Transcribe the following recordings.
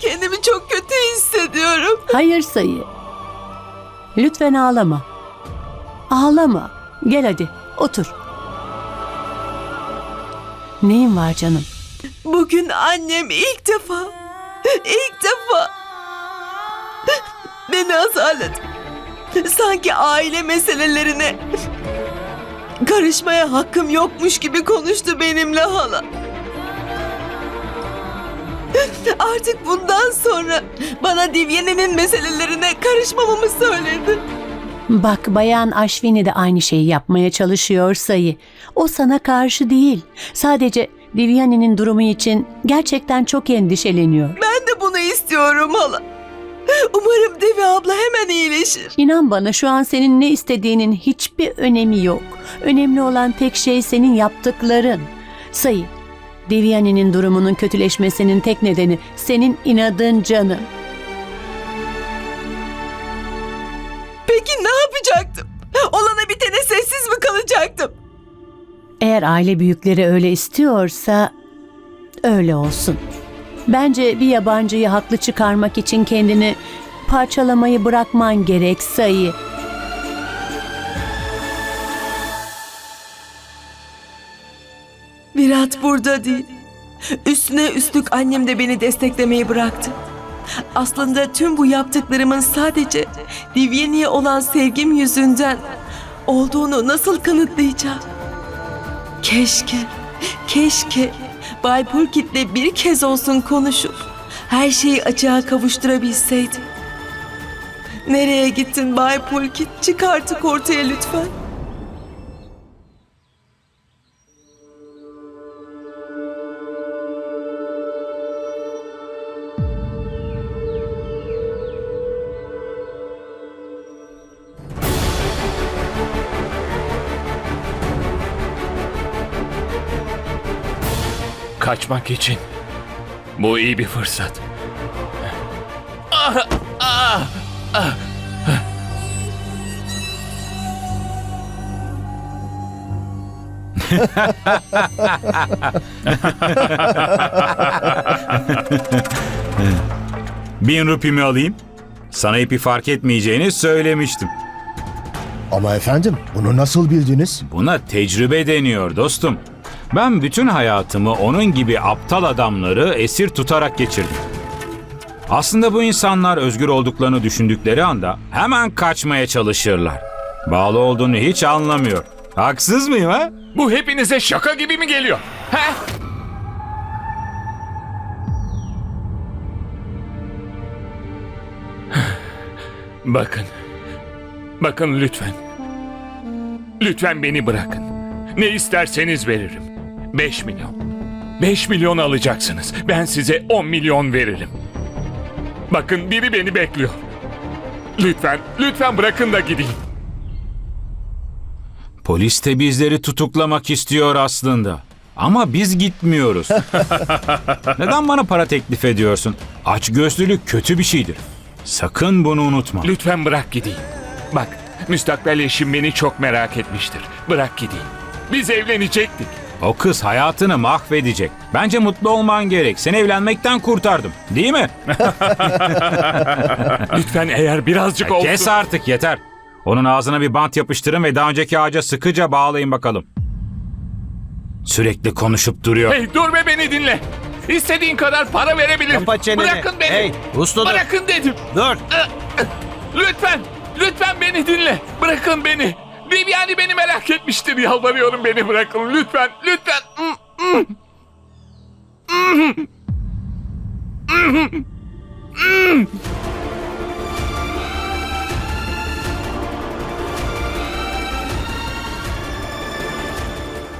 kendimi çok kötü hissediyorum. Hayır sayı. Lütfen ağlama. Ağlama. Gel hadi otur. Neyin var canım? Bugün annem ilk defa, ilk defa beni azarladı. Sanki aile meselelerine karışmaya hakkım yokmuş gibi konuştu benimle hala. Artık bundan sonra bana Divyene'nin meselelerine karışmamamı söyledi. Bak bayan Aşvini de aynı şeyi yapmaya çalışıyor sayı. O sana karşı değil. Sadece Divyani'nin durumu için gerçekten çok endişeleniyor. Ben de bunu istiyorum hala. Umarım Devi abla hemen iyileşir. İnan bana şu an senin ne istediğinin hiçbir önemi yok. Önemli olan tek şey senin yaptıkların. Sayı, Divyani'nin durumunun kötüleşmesinin tek nedeni senin inadın canım. Peki ne yapacaktım? Olana bitene sessiz mi kalacaktım? Eğer aile büyükleri öyle istiyorsa öyle olsun. Bence bir yabancıyı haklı çıkarmak için kendini parçalamayı bırakman gerek sayı. Virat burada değil. Üstüne üstlük annem de beni desteklemeyi bıraktı. Aslında tüm bu yaptıklarımın sadece Divyeni'ye olan sevgim yüzünden olduğunu nasıl kanıtlayacağım? Keşke, keşke Bay Pulkit'le bir kez olsun konuşup her şeyi açığa kavuşturabilseydim. Nereye gittin Bay Pulkit? Çık artık ortaya lütfen. Kaçmak için. Bu iyi bir fırsat. Ah, ah, ah. Bin rupimi alayım. Sana ipi fark etmeyeceğini söylemiştim. Ama efendim bunu nasıl bildiniz? Buna tecrübe deniyor dostum. Ben bütün hayatımı onun gibi aptal adamları esir tutarak geçirdim. Aslında bu insanlar özgür olduklarını düşündükleri anda hemen kaçmaya çalışırlar. Bağlı olduğunu hiç anlamıyor. Haksız mıyım ha? Bu hepinize şaka gibi mi geliyor? He? Bakın. Bakın lütfen. Lütfen beni bırakın. Ne isterseniz veririm. 5 milyon. 5 milyon alacaksınız. Ben size 10 milyon veririm. Bakın biri beni bekliyor. Lütfen, lütfen bırakın da gideyim. Polis de bizleri tutuklamak istiyor aslında. Ama biz gitmiyoruz. Neden bana para teklif ediyorsun? Açgözlülük kötü bir şeydir. Sakın bunu unutma. Lütfen bırak gideyim. Bak, müstakbel eşim beni çok merak etmiştir. Bırak gideyim. Biz evlenecektik. O kız hayatını mahvedecek. Bence mutlu olman gerek. Seni evlenmekten kurtardım. Değil mi? Lütfen eğer birazcık olsun... Kes artık yeter. Onun ağzına bir bant yapıştırın ve daha önceki ağaca sıkıca bağlayın bakalım. Sürekli konuşup duruyor. Hey dur be beni dinle. İstediğin kadar para verebilirim. Kapa çeneni. Bırakın beni. Hey, uslu dur. Bırakın dedim. Dur. Lütfen. Lütfen beni dinle. Bırakın beni. Viviani beni merak etmiştir. Yalvarıyorum beni bırakın. Lütfen. Lütfen.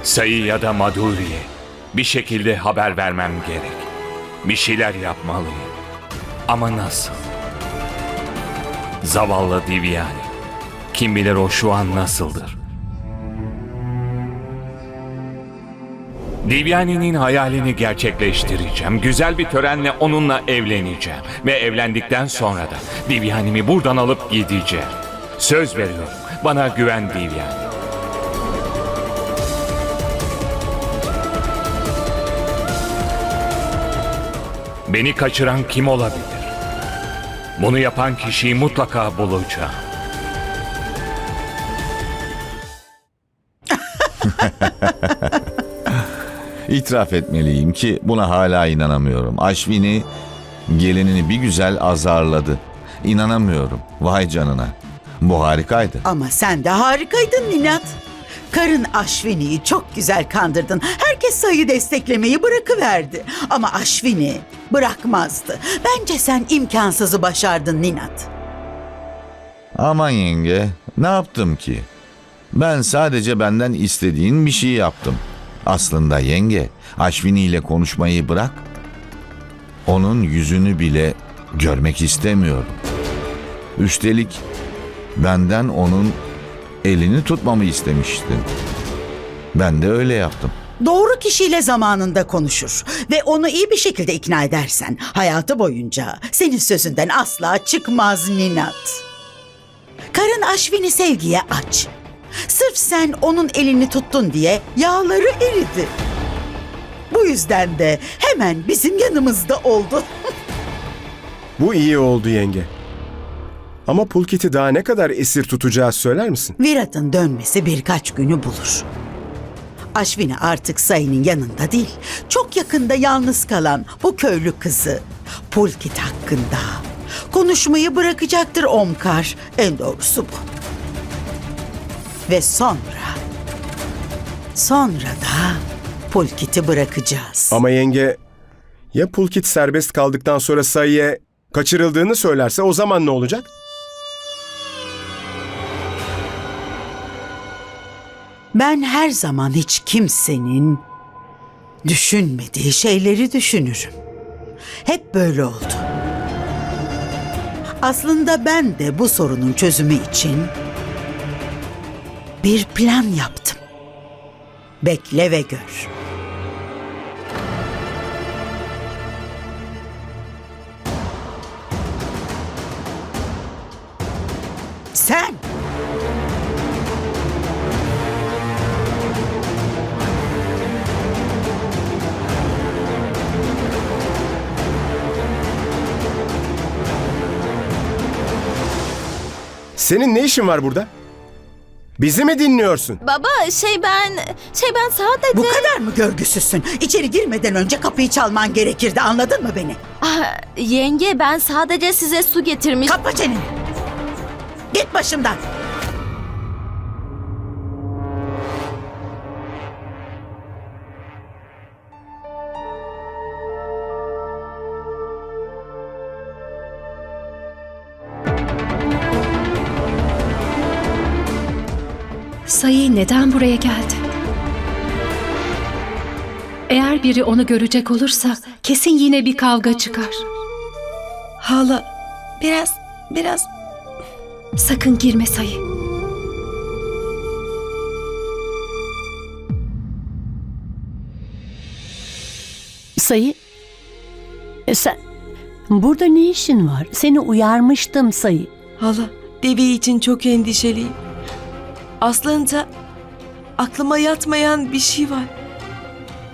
Sayı ya da Maduri'ye bir şekilde haber vermem gerek. Bir şeyler yapmalıyım. Ama nasıl? Zavallı Divyani. Kim bilir o şu an nasıldır? Divyani'nin hayalini gerçekleştireceğim. Güzel bir törenle onunla evleneceğim. Ve evlendikten sonra da Divyani'mi buradan alıp gideceğim. Söz veriyorum. Bana güven Divyani. Beni kaçıran kim olabilir? Bunu yapan kişiyi mutlaka bulacağım. İtiraf etmeliyim ki buna hala inanamıyorum. Aşvini gelinini bir güzel azarladı. İnanamıyorum. Vay canına. Bu harikaydı. Ama sen de harikaydın Ninat. Karın Aşvini'yi çok güzel kandırdın. Herkes sayı desteklemeyi bırakıverdi. Ama Aşvini bırakmazdı. Bence sen imkansızı başardın Ninat. Aman yenge, ne yaptım ki? Ben sadece benden istediğin bir şey yaptım. Aslında yenge, Aşvini ile konuşmayı bırak. Onun yüzünü bile görmek istemiyorum. Üstelik benden onun elini tutmamı istemiştin. Ben de öyle yaptım. Doğru kişiyle zamanında konuşur ve onu iyi bir şekilde ikna edersen hayatı boyunca senin sözünden asla çıkmaz Ninat. Karın Aşvini sevgiye aç. Sırf sen onun elini tuttun diye yağları eridi. Bu yüzden de hemen bizim yanımızda oldu. Bu iyi oldu yenge. Ama Pulkit'i daha ne kadar esir tutacağız söyler misin? Virat'ın dönmesi birkaç günü bulur. Aşvini artık Sayı'nın yanında değil, çok yakında yalnız kalan bu köylü kızı Pulkit hakkında konuşmayı bırakacaktır Omkar. En doğrusu bu. Ve sonra, sonra da Pulkit'i bırakacağız. Ama yenge ya Pulkit serbest kaldıktan sonra sayıya kaçırıldığını söylerse o zaman ne olacak? Ben her zaman hiç kimsenin düşünmediği şeyleri düşünürüm. Hep böyle oldu. Aslında ben de bu sorunun çözümü için bir plan yaptım. Bekle ve gör. Sen Senin ne işin var burada? Bizi mi dinliyorsun? Baba şey ben şey ben sadece Bu kadar mı görgüsüzsün? İçeri girmeden önce kapıyı çalman gerekirdi anladın mı beni? Ah, yenge ben sadece size su getirmiş. Kapa çeneni. Git başımdan. Sayı neden buraya geldi? Eğer biri onu görecek olursa kesin yine bir kavga çıkar. Hala biraz biraz Sakın girme Sayı. Sayı, e sen burada ne işin var? Seni uyarmıştım Sayı. hala Devi için çok endişeliyim. Aslında aklıma yatmayan bir şey var.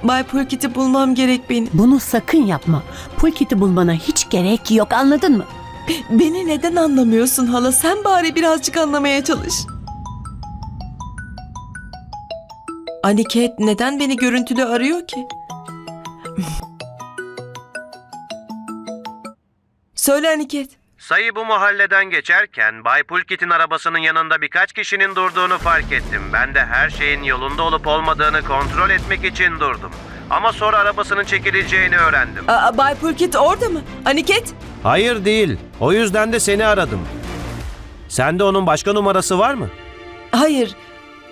Bay Pulkit'i bulmam gerek benim. Bunu sakın yapma. Pulkit'i bulmana hiç gerek yok anladın mı? Beni neden anlamıyorsun hala? Sen bari birazcık anlamaya çalış. Aniket neden beni görüntülü arıyor ki? Söyle Aniket. Sayı bu mahalleden geçerken Bay Pulkit'in arabasının yanında birkaç kişinin durduğunu fark ettim. Ben de her şeyin yolunda olup olmadığını kontrol etmek için durdum. Ama sonra arabasının çekileceğini öğrendim. Aa, Bay Pulkit orada mı? Aniket? Hayır değil. O yüzden de seni aradım. Sende onun başka numarası var mı? Hayır.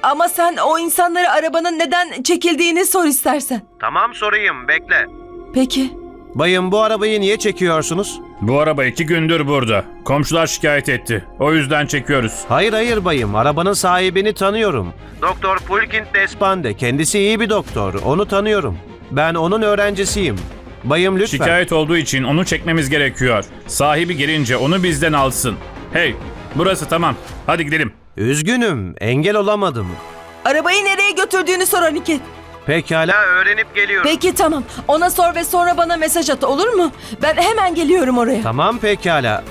Ama sen o insanları arabanın neden çekildiğini sor istersen. Tamam sorayım bekle. Peki. Bayım bu arabayı niye çekiyorsunuz? Bu araba iki gündür burada. Komşular şikayet etti. O yüzden çekiyoruz. Hayır hayır bayım. Arabanın sahibini tanıyorum. Doktor Pulkint Despande. Kendisi iyi bir doktor. Onu tanıyorum. Ben onun öğrencisiyim. Bayım lütfen. Şikayet olduğu için onu çekmemiz gerekiyor. Sahibi gelince onu bizden alsın. Hey, burası tamam. Hadi gidelim. Üzgünüm. Engel olamadım. Arabayı nereye götürdüğünü sor Aniket. Pekala öğrenip geliyorum. Peki tamam. Ona sor ve sonra bana mesaj at olur mu? Ben hemen geliyorum oraya. Tamam pekala.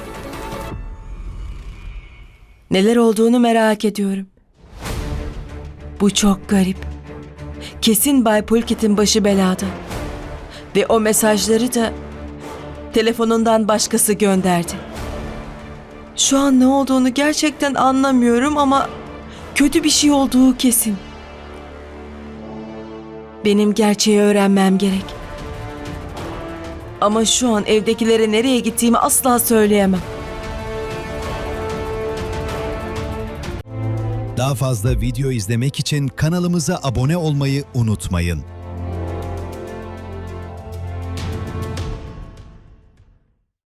Neler olduğunu merak ediyorum. Bu çok garip. Kesin Bay Pulkit'in başı belada. Ve o mesajları da telefonundan başkası gönderdi. Şu an ne olduğunu gerçekten anlamıyorum ama kötü bir şey olduğu kesin. Benim gerçeği öğrenmem gerek. Ama şu an evdekilere nereye gittiğimi asla söyleyemem. Daha fazla video izlemek için kanalımıza abone olmayı unutmayın.